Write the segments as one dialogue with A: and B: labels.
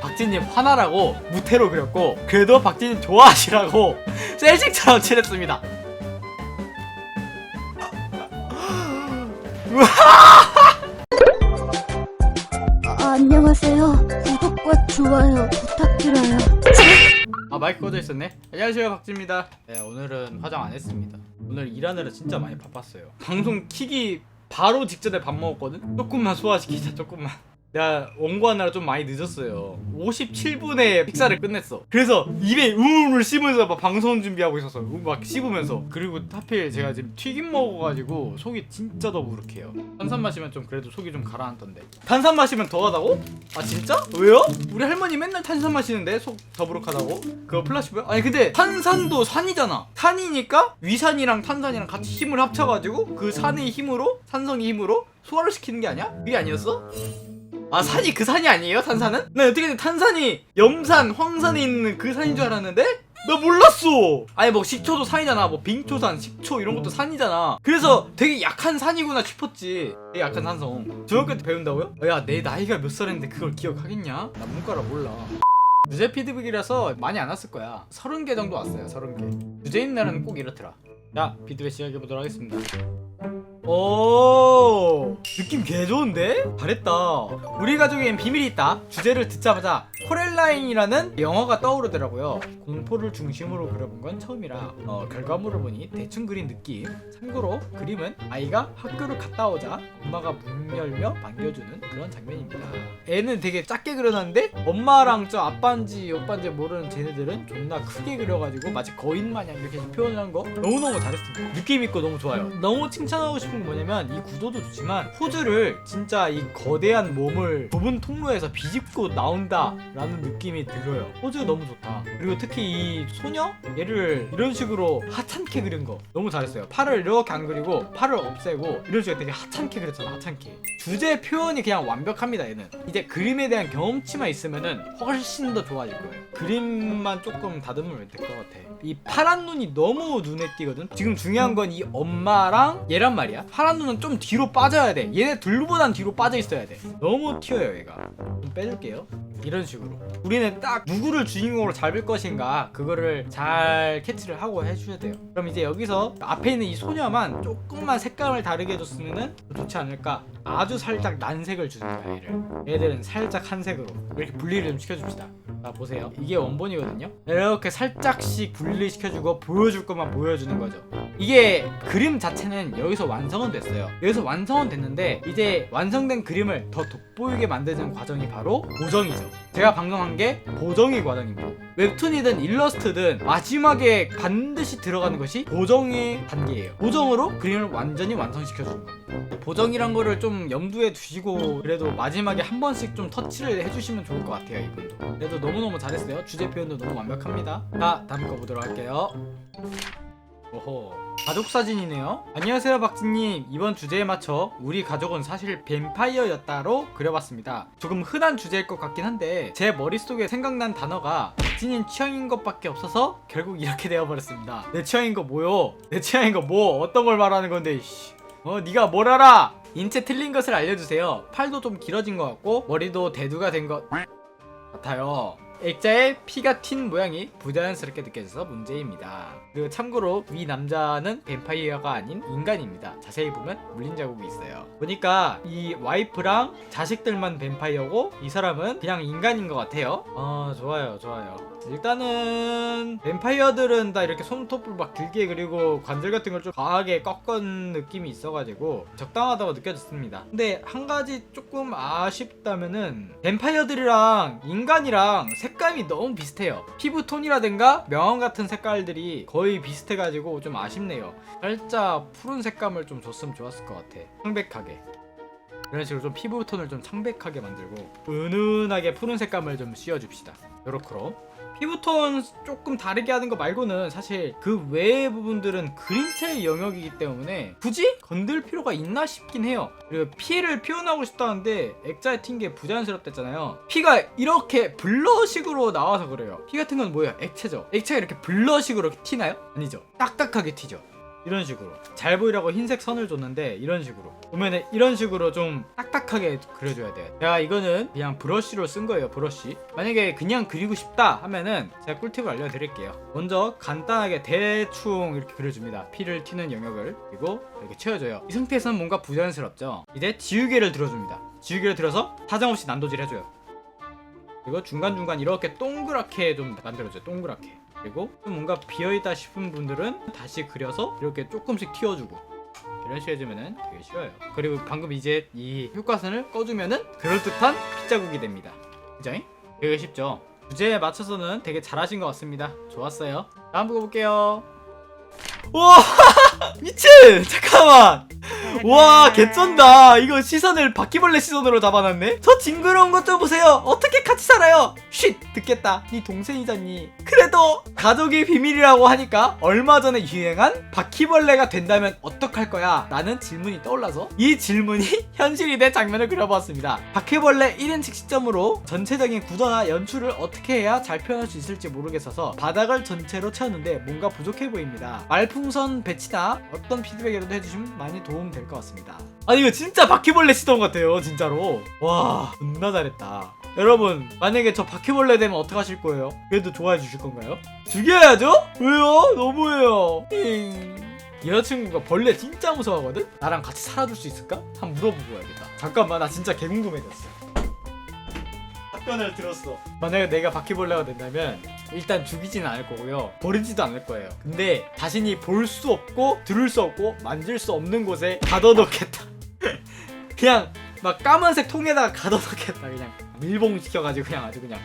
A: 박진님 화나라고 무태로 그렸고 그래도 박진님 좋아하시라고 셀식처럼 칠했습니다.
B: 아, 안녕하세요. 구독과 좋아요 부탁드려요.
A: 아 마이크 꺼져 있었네. 안녕하세요 박진입니다. 네 오늘은 화장 안 했습니다. 오늘 일하느라 진짜 많이 바빴어요. 방송 키기 바로 직전에 밥 먹었거든. 조금만 소화시키자 조금만. 내가 원고하느라 좀 많이 늦었어요. 57분에 식사를 끝냈어. 그래서 입에 우물을 씹으면서 막 방송 준비하고 있었어. 우- 막 씹으면서. 그리고 하필 제가 지금 튀김 먹어가지고 속이 진짜 더부룩해요. 탄산 마시면 좀 그래도 속이 좀 가라앉던데. 탄산 마시면 더하다고? 아 진짜? 왜요? 우리 할머니 맨날 탄산 마시는데 속 더부룩하다고? 그거 플라시보야? 아니 근데 탄산도 산이잖아. 산이니까 위산이랑 탄산이랑 같이 힘을 합쳐가지고 그 산의 힘으로 산성의 힘으로 소화를 시키는 게 아니야? 그게 아니었어? 아 산이 그 산이 아니에요? 탄산은? 나 어떻게 탄산이 염산, 황산에 있는 그 산인 줄 알았는데? 나 몰랐어. 아니 뭐 식초도 산이잖아. 뭐 빙초산, 식초 이런 것도 산이잖아. 그래서 되게 약한 산이구나 싶었지. 되게 약한 산성. 중학교 때 배운다고요? 야 내 나이가 몇 살인데 그걸 기억하겠냐? 나 문과라 몰라. 주제 피드백이라서 많이 안 왔을 거야. 30개 정도 왔어요. 30개. 주제 있는 날은 꼭 이렇더라. 자, 피드백 시작해 보도록 하겠습니다. 오. 느낌 개 좋은데? 잘했다. 우리 가족엔 비밀이 있다. 주제를 듣자마자 코렐라인이라는 영화가 떠오르더라고요. 공포를 중심으로 그려본 건 처음이라 어, 결과물을 보니 대충 그린 느낌. 참고로 그림은 아이가 학교를 갔다 오자 엄마가 문 열며 반겨주는 그런 장면입니다. 애는 되게 작게 그려놨는데 엄마랑 저 아빠인지 오빠인지 모르는 쟤네들은 존나 크게 그려가지고 마치 거인 마냥 이렇게 표현한 거 너무너무 잘했습니다. 느낌 있고 너무 좋아요. 너무 칭찬하고 싶은 게 뭐냐면 이 구도도 좋지만 포즈를 진짜 이 거대한 몸을 좁은 통로에서 비집고 나온다 라는 느낌이 들어요. 포즈가 너무 좋다. 그리고 특히 이 소녀? 얘를 이런 식으로 하찮게 그린 거. 너무 잘했어요. 팔을 이렇게 안 그리고 팔을 없애고 이런 식으로 되게 하찮게 그렸잖아 하찮게. 주제 표현이 그냥 완벽합니다 얘는. 이제 그림에 대한 경험치만 있으면은 훨씬 더 좋아질 거예요. 그림만 조금 다듬으면 될 것 같아. 이 파란 눈이 너무 눈에 띄거든? 지금 중요한 건 이 엄마랑 얘란 말이야 파란 눈은 좀 뒤로 빠져야 돼. 얘네 둘보단 뒤로 빠져 있어야 돼. 너무 튀어요 얘가. 좀 빼줄게요. 이런 식으로. 우리는 딱 누구를 주인공으로 잡을 것인가 그거를 잘 캐치를 하고 해줘야 돼요. 그럼 이제 여기서 앞에 있는 이 소녀만 조금만 색감을 다르게 해줬으면 좋지 않을까? 아주 살짝 난색을 주는 거야 얘를. 얘들은 살짝 한색으로. 이렇게 분리를 좀 시켜줍시다. 자 보세요. 이게 원본이거든요. 이렇게 살짝씩 분리시켜주고 보여줄 것만 보여주는 거죠. 이게 그림 자체는 여기서 완성 은 됐어요. 여기서 완성은 됐는데 이제 완성된 그림을 더 돋보이게 만드는 과정이 바로 보정이죠. 제가 방금 한 게 보정의 과정입니다. 웹툰이든 일러스트든 마지막에 반드시 들어가는 것이 보정의 단계예요. 보정으로 그림을 완전히 완성시켜주는 겁니다. 보정이란 거를 좀 염두에 두시고 그래도 마지막에 한 번씩 좀 터치를 해주시면 좋을 것 같아요 이분도. 그래도 너무너무 잘했어요. 주제 표현도 너무 완벽합니다. 자 다음 거 보도록 할게요 오호. 가족 사진이네요. 안녕하세요 박진님. 이번 주제에 맞춰 우리 가족은 사실 뱀파이어였다로 그려봤습니다. 조금 흔한 주제일 것 같긴 한데 제 머릿속에 생각난 단어가 박진님 취향인 것밖에 없어서 결국 이렇게 되어버렸습니다. 내 취향인 거 뭐요? 내 취향인 거 뭐? 어떤 걸 말하는 건데 씨. 어 네가 뭘 알아? 인체 틀린 것을 알려주세요. 팔도 좀 길어진 것 같고 머리도 대두가 된 것 같아요 액자에 피가 튄 모양이 부자연스럽게 느껴져서 문제입니다. 그리고 참고로 위 남자는 뱀파이어가 아닌 인간입니다. 자세히 보면 물린 자국이 있어요. 보니까 이 와이프랑 자식들만 뱀파이어고 이 사람은 그냥 인간인 것 같아요. 아 좋아요 좋아요. 일단은 뱀파이어들은 다 이렇게 손톱을 막 길게 그리고 관절 같은 걸 좀 과하게 꺾은 느낌이 있어가지고 적당하다고 느껴졌습니다. 근데 한 가지 조금 아쉽다면은 뱀파이어들이랑 인간이랑 색 감이 너무 비슷해요. 피부톤이라든가 명암 같은 색깔들이 거의 비슷해가지고 좀 아쉽네요. 살짝 푸른 색감을 좀 줬으면 좋았을 것 같아. 창백하게. 이런 식으로 좀 피부톤을 좀 창백하게 만들고 은은하게 푸른 색감을 좀 씌워줍시다. 요렇게로. 피부톤 조금 다르게 하는 거 말고는 사실 그 외의 부분들은 그림체의 영역이기 때문에 굳이 건들 필요가 있나 싶긴 해요. 그리고 피를 표현하고 싶다는데 액자에 튄 게 부자연스럽댔잖아요. 피가 이렇게 블러식으로 나와서 그래요. 피 같은 건 뭐예요? 액체죠. 액체가 이렇게 블러식으로 튀나요? 아니죠. 딱딱하게 튀죠. 이런 식으로. 잘 보이라고 흰색 선을 줬는데 이런 식으로. 보면은 이런 식으로 좀 딱딱하게 그려줘야 돼요 제가 이거는 그냥 브러쉬로 쓴 거예요 브러쉬. 만약에 그냥 그리고 싶다 하면은 제가 꿀팁을 알려드릴게요. 먼저 간단하게 대충 이렇게 그려줍니다. 피를 튀는 영역을. 그리고 이렇게 채워줘요. 이 상태에서는 뭔가 부자연스럽죠? 이제 지우개를 들어줍니다. 지우개를 들어서 사정없이 난도질 해줘요. 그리고 중간중간 이렇게 동그랗게 좀 만들어줘요 동그랗게 그리고 좀 뭔가 비어있다 싶은 분들은 다시 그려서 이렇게 조금씩 튀어주고 이런 식으로 해주면은 되게 쉬워요. 그리고 방금 이제 이 효과선을 꺼주면은 그럴듯한 핏자국이 됩니다. 그죠? 되게 쉽죠? 주제에 맞춰서는 되게 잘하신 것 같습니다. 좋았어요. 다음 보고 볼게요. 와! 미친! 잠깐만 와 개쩐다. 이거 시선을 바퀴벌레 시선으로 잡아놨네? 저 징그러운 것 좀 보세요. 어떻게 같이 살아요? 쉿 듣겠다. 네 동생이잖니. 그래도 가족의 비밀이라고 하니까 얼마 전에 유행한 바퀴벌레가 된다면 어떡할 거야? 라는 질문이 떠올라서 이 질문이 현실이 된 장면을 그려보았습니다. 바퀴벌레 1인칭 시점으로 전체적인 구도나 연출을 어떻게 해야 잘 표현할 수 있을지 모르겠어서 바닥을 전체로 채웠는데 뭔가 부족해 보입니다. 말풍선 배치나 어떤 피드백이라도 해주시면 많이 도움 될 것 같습니다 아니 이거 진짜 바퀴벌레 시동 같아요 진짜로 와 존나 잘했다 여러분 만약에 저 바퀴벌레 되면 어떡하실 거예요? 그래도 좋아해 주실 건가요? 죽여야죠? 왜요? 너무해요 띵. 여자친구가 벌레 진짜 무서워하거든? 나랑 같이 살아줄 수 있을까? 한번 물어보고 와야겠다 잠깐만 나 진짜 개궁금해졌어 답변을 들었어 만약에 내가 바퀴벌레가 된다면 일단 죽이지는 않을 거고요. 버리지도 않을 거예요. 근데 자신이 볼 수 없고 들을 수 없고 만질 수 없는 곳에 가둬놓겠다. 그냥 막 까만색 통에다가 가둬놓겠다. 그냥 밀봉 시켜가지고 그냥 아주 그냥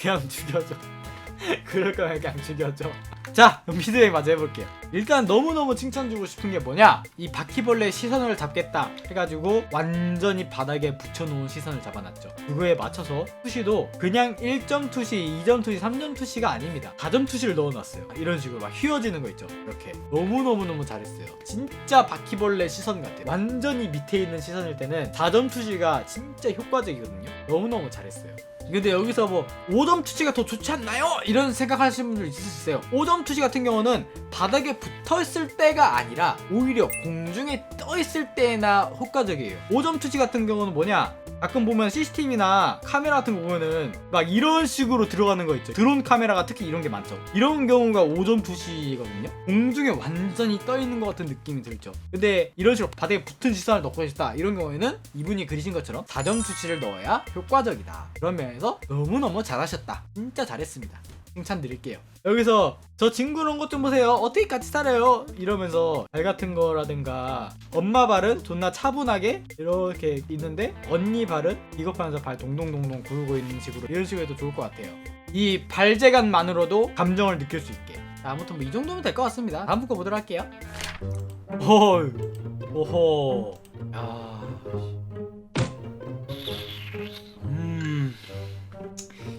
A: 그냥 죽여줘. 그럴 거면 그냥 죽여줘 자 피드백 마저 해볼게요. 일단 너무너무 칭찬주고 싶은 게 뭐냐? 이 바퀴벌레 시선을 잡겠다 해가지고 완전히 바닥에 붙여놓은 시선을 잡아놨죠. 그거에 맞춰서 투시도 그냥 1점 투시 2점 투시 3점 투시가 아닙니다. 4점 투시를 넣어놨어요. 이런 식으로 막 휘어지는 거 있죠. 이렇게. 너무너무너무 잘했어요. 진짜 바퀴벌레 시선 같아 완전히 밑에 있는 시선일 때는 4점 투시가 진짜 효과적이거든요. 너무너무 잘했어요 근데 여기서 뭐 5점 투시가 더 좋지 않나요? 이런 생각하시는 분들 있을 수 있어요? 5점 투시 같은 경우는 바닥에 붙어있을 때가 아니라 오히려 공중에 떠있을 때나 효과적이에요. 5점 투시 같은 경우는 뭐냐 가끔 보면 CCTV나 카메라 같은 거 보면은 막 이런 식으로 들어가는 거 있죠. 드론 카메라가 특히 이런 게 많죠. 이런 경우가 5점 투시거든요. 공중에 완전히 떠 있는 것 같은 느낌이 들죠. 근데 이런 식으로 바닥에 붙은 시선을 넣고 싶다. 이런 경우에는 이분이 그리신 것처럼 4점 투시를 넣어야 효과적이다. 그런 면에서 너무너무 잘하셨다. 진짜 잘했습니다 칭찬 드릴게요. 여기서 저 징그러운 것좀 보세요. 어떻게 같이 살아요? 이러면서 발 같은 거라든가 엄마 발은 존나 차분하게 이렇게 있는데 언니 발은 비겁하면서 발 동동동동 구르고 있는 식으로 이런 식으로 해도 좋을 것 같아요. 이 발재간만으로도 감정을 느낄 수 있게. 자, 아무튼 뭐 이 정도면 될 것 같습니다. 다음 거 보도록 할게요. 오호, 오호, 야, 음.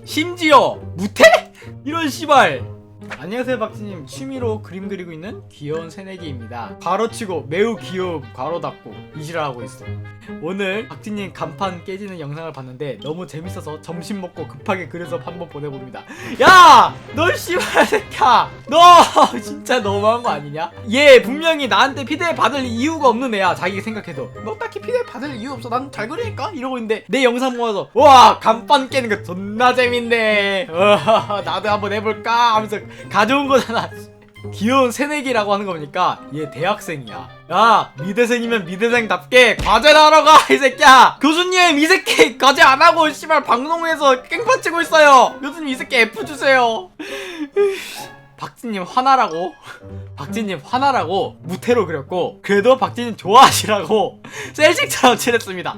A: 심지어 무태? 이런 씨발 안녕하세요 박지님. 취미로 그림 그리고 있는 귀여운 새내기입니다. 괄호치고 매우 귀여움 괄호 닫고 이지랄하고 있어 오늘 박지님 간판 깨지는 영상을 봤는데 너무 재밌어서 점심 먹고 급하게 그려서 한번 보내봅니다. 야! 너 씨발 새끼야! 너 진짜 너무한 거 아니냐? 얘 분명히 나한테 피드백 받을 이유가 없는 애야 자기 생각해도. 너 딱히 피드백 받을 이유 없어. 난 잘 그리니까 이러고 있는데 내 영상 모아서 와 간판 깨는 거 존나 재밌네. 어, 나도 한번 해볼까? 하면서 가져온 거잖아 귀여운 새내기라고 하는 거 보니까 얘 대학생이야. 야 미대생이면 미대생답게 과제를 하러 가 이 새끼야! 교수님 이 새끼 과제 안 하고 씨발 방송에서 깽판 치고 있어요! 교수님 이 새끼 F 주세요! 박진님 화나라고? 박진님 화나라고 무태로 그렸고 그래도 박진님 좋아하시라고 셀식처럼 칠했습니다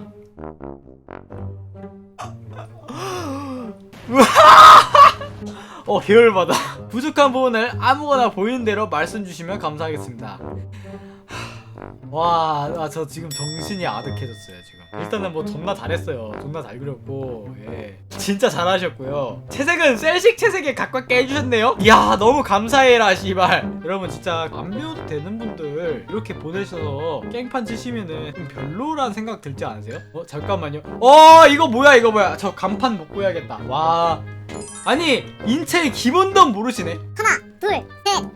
A: 어 계열받아 부족한 부분을 아무거나 보이는 대로 말씀 주시면 감사하겠습니다 와, 아, 저 지금 정신이 아득해졌어요, 지금. 일단은 뭐 존나 잘했어요. 존나 잘 그렸고, 예. 진짜 잘하셨고요. 채색은 셀식 채색에 가깝게 해주셨네요? 이야, 너무 감사해라, 씨발. 여러분, 진짜 안 배워도 되는 분들 이렇게 보내셔서 깽판 치시면은 좀 별로란 생각 들지 않으세요? 어, 잠깐만요. 어, 이거 뭐야, 이거 뭐야. 저 간판 못 구해야겠다. 와. 아니, 인체의 기본도 모르시네.
B: 하나, 둘, 셋,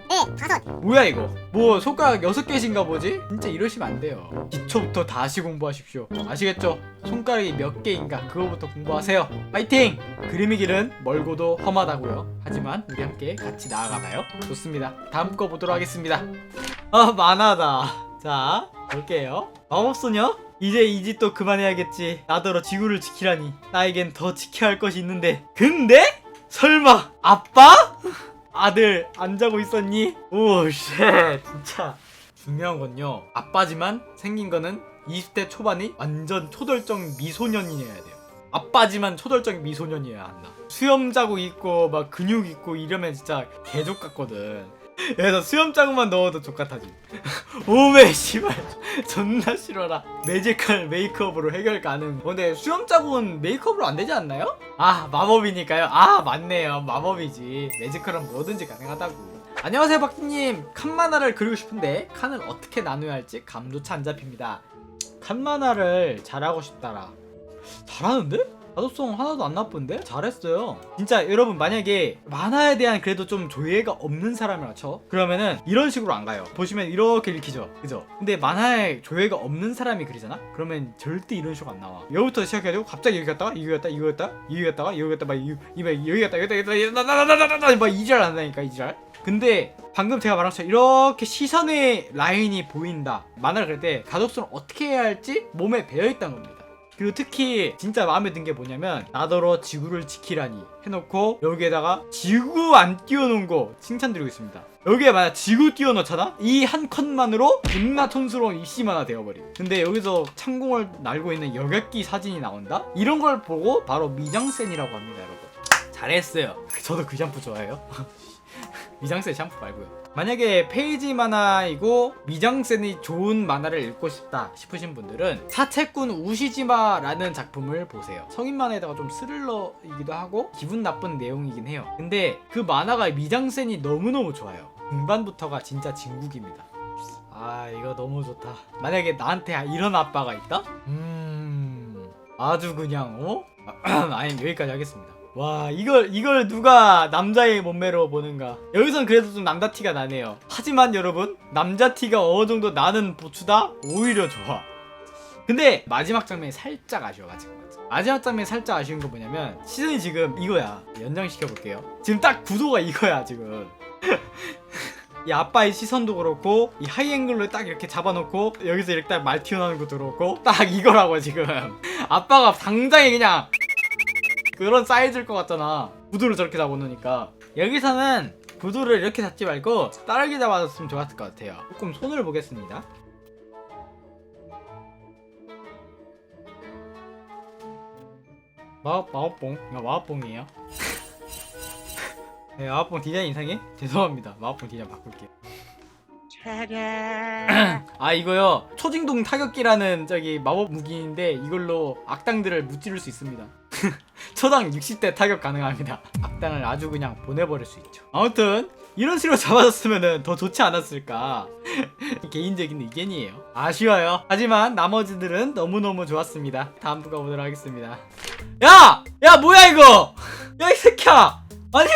C: 넷, 다섯.
A: 뭐야 이거 뭐 손가락 6개신가 보지? 진짜 이러시면 안 돼요 기초부터 다시 공부하십시오 아시겠죠? 손가락이 몇 개인가 그거부터 공부하세요 파이팅! 그림의 길은 멀고도 험하다고요 하지만 우리 함께 같이 나아가나요? 좋습니다 다음 거 보도록 하겠습니다 아 만화다 자 볼게요 마법소녀? 이제 이 짓도 그만해야겠지 나더러 지구를 지키라니 나에겐 더 지켜야 할 것이 있는데 근데? 설마 아빠? 아들 안 자고 있었니? 오쉣 진짜. 중요한 건요. 아빠지만 생긴 거는 20대 초반이 완전 초덜정 미소년이어야 돼요. 아빠지만 초덜정 미소년이어야 한다. 수염 자국 있고 막 근육 있고 이러면 진짜 개족 같거든 그래서 수염 자국만 넣어도 족같아지. 오메 씨발. 존나 싫어라. 매지컬 메이크업으로 해결 가능. 근데 수염 자국은 메이크업으로 안 되지 않나요? 아 마법이니까요. 아 맞네요. 마법이지. 매지컬은 뭐든지 가능하다고. 안녕하세요 박님. 칸 만화를 그리고 싶은데 칸을 어떻게 나눠야 할지 감조차 안 잡힙니다. 칸 만화를 잘하고 싶다라. 잘하는데? 가독성 하나도 안 나쁜데? 잘했어요. 진짜 여러분 만약에 만화에 대한 그래도 좀 조예가 없는 사람이라 쳐 그러면은 이런 식으로 안 가요. 보시면 이렇게 읽히죠. 그죠? 근데 만화에 조예가 없는 사람이 그리잖아? 그러면 절대 이런 식으로 안 나와. 여기부터 시작해가지고 갑자기 여기 갔다가 이거 갔다 이거 갔다 이거 갔다가 이거 갔다 막 여기 갔다 여기 갔다 여기 갔다 나나나나나나 막 이지랄 한다니까 이지랄. 근데 방금 제가 말한 것처럼 이렇게 시선의 라인이 보인다. 만화를 그릴 때 가독성을 어떻게 해야 할지 몸에 배어있다는 겁니다 그리고 특히 진짜 마음에 든 게 뭐냐면 나더러 지구를 지키라니 해놓고 여기에다가 지구 안 띄워놓은 거 칭찬드리고 있습니다. 여기에 만약 지구 띄워놓잖아? 이 한 컷만으로 존나 촌스러운 이씨만 하나 되어버림. 근데 여기서 창공을 날고 있는 여객기 사진이 나온다? 이런 걸 보고 바로 미장센이라고 합니다 여러분. 잘했어요. 저도 그 샴푸 좋아해요. 미장센 샴푸 말고요 만약에 페이지 만화이고 미장센이 좋은 만화를 읽고 싶다 싶으신 분들은 사채꾼 우시지마라는 작품을 보세요. 성인 만화에다가 좀 스릴러이기도 하고 기분 나쁜 내용이긴 해요. 근데 그 만화가 미장센이 너무너무 좋아요. 중반부터가 진짜 진국입니다. 아 이거 너무 좋다. 만약에 나한테 이런 아빠가 있다? 음 아주 그냥 어? 아니 여기까지 하겠습니다 와 이걸 이걸 누가 남자의 몸매로 보는가? 여기선 그래도 좀 남자 티가 나네요. 하지만 여러분 남자 티가 어느 정도 나는 보추다 오히려 좋아. 근데 마지막 장면이 살짝 아쉬워가지고 마지막 장면이 살짝 아쉬운 거 뭐냐면 시즌이 지금 이거야. 연장시켜 볼게요. 지금 딱 구도가 이거야 지금. 이 아빠의 시선도 그렇고 이 하이앵글로 딱 이렇게 잡아놓고 여기서 이렇게 딱 말 튀어나오는 것도 그렇고 딱 이거라고 지금. 아빠가 당장에 그냥 그런 사이즈일 것 같잖아. 구두를 저렇게 잡아놓으니까. 여기서는 구두를 이렇게 잡지 말고 다르게 잡아줬으면 좋았을 것 같아요. 조금 손을 보겠습니다. 마법, 마법봉 이거 마법봉이에요? 네, 마법봉 디자인 이상해? 죄송합니다. 마법봉 디자인 바꿀게요. 아 이거요. 초진동 타격기라는 저기 마법 무기인데 이걸로 악당들을 무찌를 수 있습니다 초당 60대 타격 가능합니다 악당을 아주 그냥 보내버릴 수 있죠 아무튼 이런 식으로 잡아줬으면 더 좋지 않았을까 개인적인 의견이에요 아쉬워요 하지만 나머지들은 너무너무 좋았습니다 다음 거 가보도록 하겠습니다 야! 야 뭐야 이거 야 이 새끼야 아니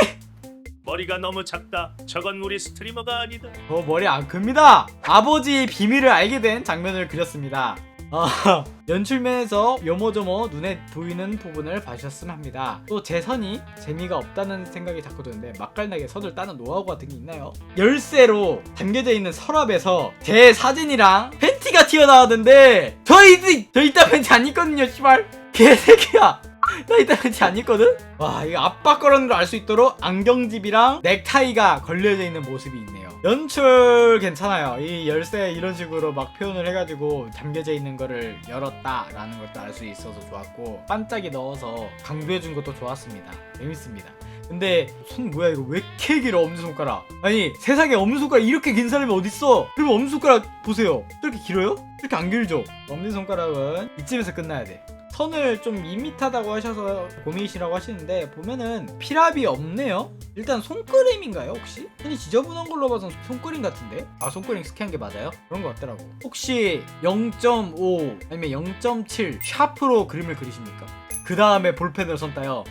D: 머리가 너무 작다. 저건 우리 스트리머가 아니다.
A: 저 머리 안 큽니다. 아버지의 비밀을 알게 된 장면을 그렸습니다. 아, 연출면에서 요모조모 눈에 보이는 부분을 봐주셨으면 합니다. 또 제 선이 재미가 없다는 생각이 자꾸 드는데 맛깔나게 선을 따는 노하우 같은 게 있나요? 열쇠로 담겨져 있는 서랍에서 제 사진이랑 팬티가 튀어나오던데 저 이, 저 이따 팬티 안 입거든요, 씨발. 개새끼야. 나 이따 팬티 안 입거든? 와 이거 아빠 거라는 걸 알 수 있도록 안경집이랑 넥타이가 걸려져 있는 모습이 있네요 연출 괜찮아요. 이 열쇠 이런 식으로 막 표현을 해가지고 담겨져 있는 거를 열었다라는 것도 알 수 있어서 좋았고 반짝이 넣어서 강조해준 것도 좋았습니다. 재밌습니다. 근데 손 뭐야 이거 왜 이렇게 길어 엄지손가락? 아니 세상에 엄지손가락 이렇게 긴 사람이 어딨어? 그러면 엄지손가락 보세요. 이렇게 길어요? 이렇게 안 길죠? 엄지손가락은 이쯤에서 끝나야 돼 선을 좀 밋밋하다고 하셔서 고민이시라고 하시는데 보면은 피랍이 없네요 일단 손그림인가요 혹시? 손이 지저분한 걸로 봐선 손그림 같은데? 아 손그림 스캔한 게 맞아요? 그런 거 같더라고 혹시 0.5 아니면 0.7 샤프로 그림을 그리십니까? 그 다음에 볼펜으로 손 따요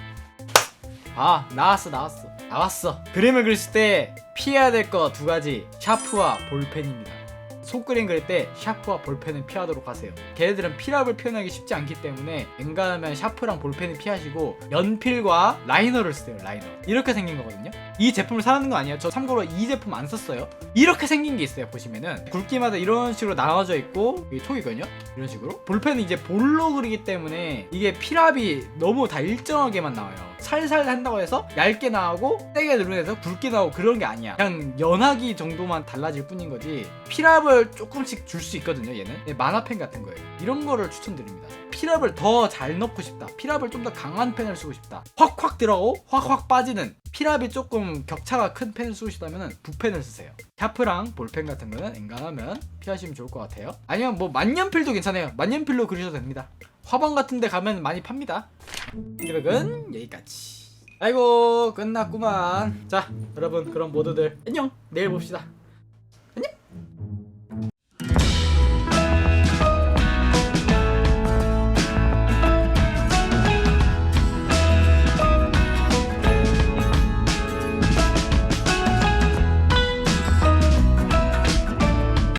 A: 아 나왔어 나왔어 나왔어 그림을 그렸을 때 피해야 될 거 두 가지 샤프와 볼펜입니다 속그림 그릴 때 샤프와 볼펜은 피하도록 하세요. 걔네들은 피랍을 표현하기 쉽지 않기 때문에 웬간하면 샤프랑 볼펜은 피하시고 연필과 라이너를 쓰세요 라이너. 이렇게 생긴 거거든요. 이 제품을 사는 거 아니에요? 저 참고로 이 제품 안 썼어요. 이렇게 생긴 게 있어요 보시면은. 굵기마다 이런 식으로 나눠져 있고 이게 톡이거든요? 이런 식으로. 볼펜은 이제 볼로 그리기 때문에 이게 피랍이 너무 다 일정하게만 나와요 살살 한다고 해서 얇게 나오고 세게 누르면서 굵게 나오고 그런 게 아니야. 그냥 연하기 정도만 달라질 뿐인 거지 피랍을 조금씩 줄 수 있거든요 얘는. 네, 만화펜 같은 거예요. 이런 거를 추천드립니다. 피랍을 더 잘 넣고 싶다. 피랍을 좀 더 강한 펜을 쓰고 싶다. 확확 들어가고 확확 빠지는 피랍이 조금 격차가 큰 펜을 쓰고 싶다면 붓펜을 쓰세요. 샤프랑 볼펜 같은 거는 엔간하면 피하시면 좋을 것 같아요. 아니면 뭐 만년필도 괜찮아요. 만년필로 그리셔도 됩니다. 화방 같은 데 가면 많이 팝니다 피드백은 여기까지. 아이고 끝났구만. 자 여러분 그럼 모두들 안녕. 내일 봅시다